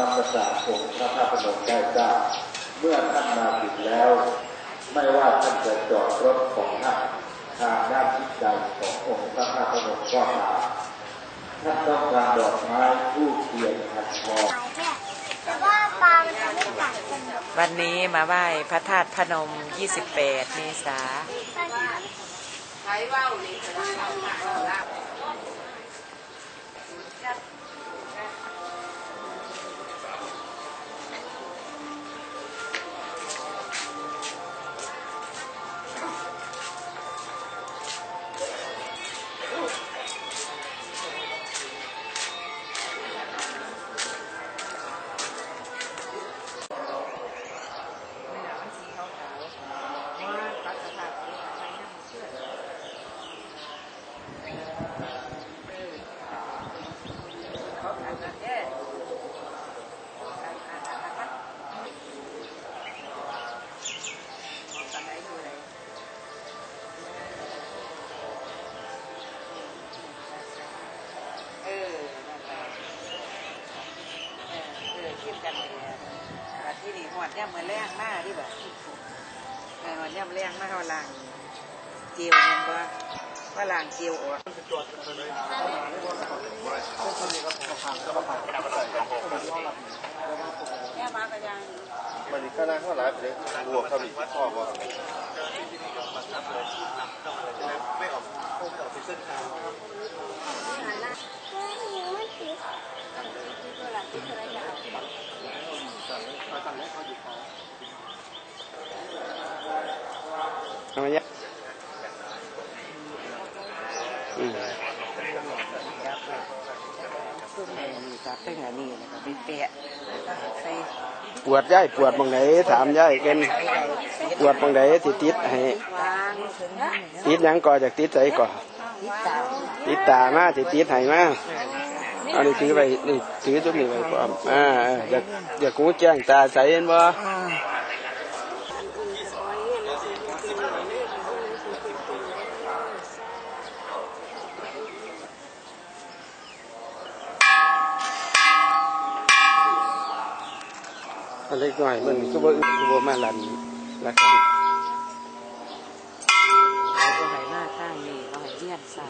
นับการองค์พระธาตุพนมได้ทราบเมื่อท่านมาถึงแล้ว ไม่ว่าท่านจะจอดรถของท่านทางด้านทิศใดขององค์พระธาตุพนมก็ตามท่านต้องการดอกไม้ทูบเทียนขันทองวันจะไม่กัดกันวันนี้มาไหว้พระธาตุพนม 28 เมษาใช้ว่าวนี่ ที่นี่หอดย่ำมือแรงมากที่แบบเออหอดย่ำแรงมากเขาล่างเจียวมันว่าว่าล่างเจียวออกแม่มากันยังมันก็น่าเท่าไหร่เลยบวกเขาอีกพ่อบอกเอามาเนี่ยอืมซุ่ม แม่นี่กับเป็นอันนี้นะครับไปแปะใส่ปวดย่ายปวดบางไหนถามย่ายกันปวดบางไหนที่ติดให้ติดยังก่อจากติดใส่ก่อติดตามาติดติดให้มาอานี่ถือไปนี่ถือจุดนี้ไปพร้อมอ่าอออยากอยากกูแจ้งตาใส่เห็นบ่ อันเล็กน้อยมันก็บ่อึก็บ่มาลันละครับเราก็ให้มาข้างนี้เราให้เลียนใส่